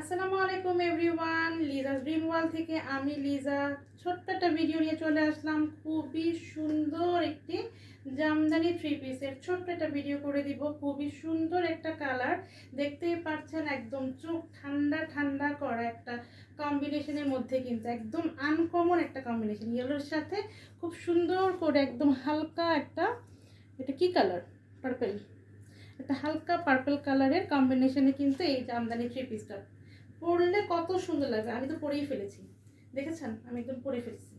আসসালামু আলাইকুম everyone, Liza's dream ওয়াল থেকে আমি লিজা। ছোট্ট একটা ভিডিও নিয়ে চলে আসলাম। খুবই সুন্দর একটি জামদানি থ্রি পিসের ছোট্ট একটা ভিডিও করে দিব। খুবই সুন্দর একটা কালার দেখতেই পাচ্ছেন একদম চোখ ঠান্ডা ঠান্ডা করা একটা কম্বিনেশনের মধ্যে কিন্তু একদম আনকমন একটা কম্বিনেশন ইয়েলোর সাথে খুব সুন্দর করে একদম হালকা একটা, এটা কি কালার পার্পেল একটা হালকা পার্পল কালারের কম্বিনেশনে কিন্তু এই জামদানি থ্রি পিসটা পরলে কত সুন্দর লাগবে। আমি তো পরেই ফেলেছি। দেখেছেন? আমি একদম পরে ফেলেছি।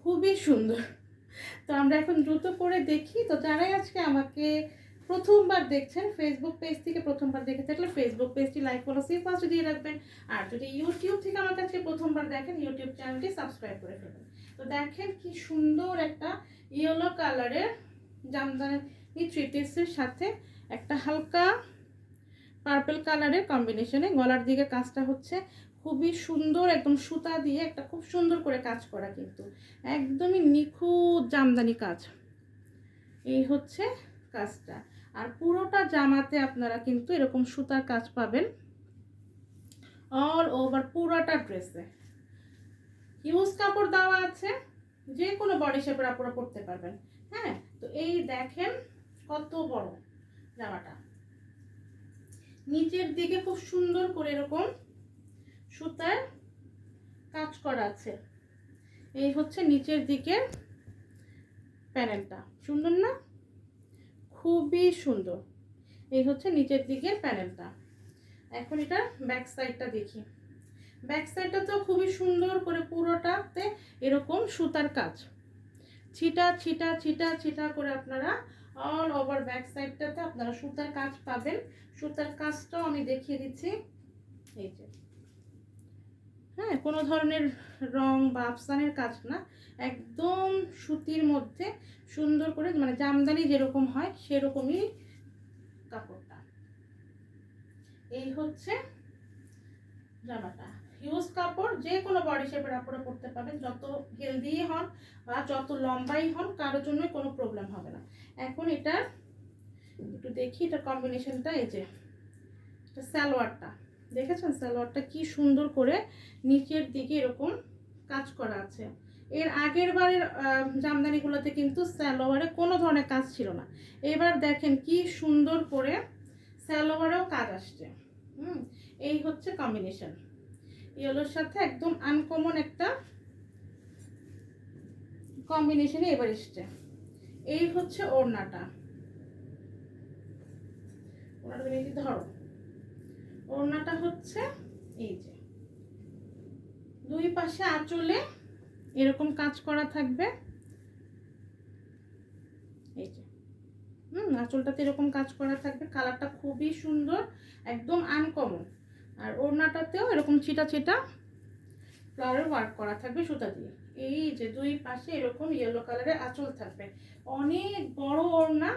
খুবই সুন্দর। তো আমরা এখন দ্রুত করে দেখি। তো যারাই আজকে আমাকে প্রথমবার দেখছেন ফেসবুক পেজ থেকে প্রথমবার দেখে থাকলে ফেসবুক পেজটি লাইক ফলো সেভ পাশে দিয়ে রাখবেন। আর যদি ইউটিউব থেকে আমার কাছে প্রথমবার দেখেন ইউটিউব চ্যানেলটি সাবস্ক্রাইব করে ফেলবেন। তো দেখেন কি সুন্দর একটা ইয়েলো কালারের জামদানি থ্রি পিসের সাথে একটা হালকা পার্পল কালারের কম্বিনেশনে গলার দিকে কাজটা হচ্ছে খুবই সুন্দর, একদম সুতা দিয়ে একটা খুব সুন্দর করে কাজ করা কিন্তু। একদমই নিখুঁত জামদানি কাজ। এই হচ্ছে কাজটা। আর পুরোটা জামাতে আপনারা কিন্তু এরকম সুতার কাজ পাবেন অল ওভার পুরোটা ড্রেসে ইউজ কাপড় দেওয়া আছে, যে কোনো বডি শেপের আপনারা পরতে পারবেন। হ্যাঁ তো এই দেখেন কত বড় জামাটা। নিচের দিকে খুব সুন্দর করে এরকম সুতার কাজ করা আছে। এই হচ্ছে নিচের দিকে প্যানেলটা। সুন্দর না? খুবই সুন্দর। এই হচ্ছে নিচের দিকের প্যানেলটা। এখন এটা ব্যাক সাইডটা দেখি। ব্যাক সাইডটা তো খুবই সুন্দর করে পুরোটাতে এরকম সুতার কাজ। ছিটা ছিটা ছিটা ছিটা করে আপনারা অল ওভার ব্যাক সাইডটাতে আপনারা সুতার কাজ পাবেন। সুতার কাজটাও আমি দেখিয়ে দিচ্ছি। এই যে। হ্যাঁ কোনো ধরনের রং বা আফসানের কাজ না। একদম সুতির মধ্যে সুন্দর করে মানে জামদানি যেরকম হয়, সেরকমই কাপড়টা। এই হচ্ছে জামাটা। ইউজ কাপড় যে কোনো বডি শেপের আপনারা পরতে পারবেন যত হেলদি হন বা যত লম্বাই হন, কারোর জন্যই কোনো প্রবলেম হবে না। এখন এটা একটু দেখি, এটা কম্বিনেশনটা এই যে, এটা সালোয়ারটা। দেখেছেন সালোয়ারটা কি সুন্দর করে নিচের দিকে এরকম কাজ করা আছে। এর আগের বারের জামদানিগুলোতে কিন্তু সালোয়ারে কোনো ধরনের কাজ ছিল না। এবার দেখেন কি সুন্দর করে সালোয়ারেও কাজ আসছে। হুম, এই হচ্ছে কম্বিনেশন ইয়েলোর সাথে একদম আনকমন একটা কম্বিনেশনে এবার এসছে। এই হচ্ছে ওড়নাটা। ওড়নাটা ধরো, ওড়নাটা হচ্ছে এই যে। দুই পাশে আঁচলে এরকম কাজ করা থাকবে। এই যে। হুম, আঁচলটাতে এরকম কাজ করা থাকবে। কালারটা খুবই সুন্দর, একদম আনকমন আর ওড়নাটাতেও এরকম ছিটা ছিটা ফ্লাওয়ার ওয়ার্ক করা থাকবে সুতা দিয়ে। এই যে দুই পাশে এরকম ইয়েলো কালারের আঁচল থাকবে। অনেক বড় ওড়না,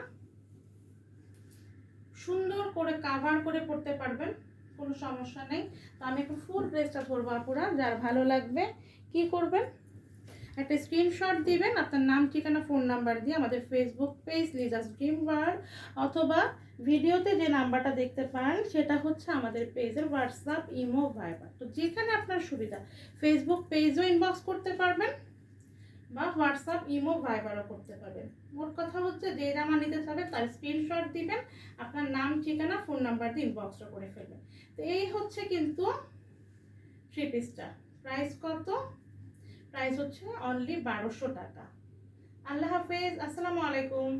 সুন্দর করে কাভার করে পড়তে পারবেন, কোনো সমস্যা নেই। তো আমি একটু ফুল ড্রেসটা ধরবো আপুরা, যার ভালো লাগবে। কি করবেন? একটা স্ক্রিনশট দিবেন, আপনার নাম, ঠিকানা ফোন নাম্বার দিয়ে আমাদের Facebook page Liza's dream world অথবা ভিডিওতে যে নাম্বারটা দেখতে পান সেটা হচ্ছে আমাদের পেজের হোয়াটসঅ্যাপ ইমো ভাইবার তো যেখানে আপনার সুবিধা ফেসবুক পেজও ইনবক্স করতে পারবেন বা হোয়াটসঅ্যাপ ইমো ভাইবারও করতে পারবেন। মোট কথা হচ্ছে, যে জামা নিতে চাবে তার স্ক্রিনশট দিবেন, আপনার নাম, ঠিকানা ফোন নাম্বার দিয়ে ইনবক্সটা করে ফেলবেন। তো এই হচ্ছে কিন্তু থ্রি পিসটা প্রাইস কত? প্রাইস হচ্ছে অনলি বারোশো টাকা। আল্লাহ হাফেজ আসসালামু আলাইকুম।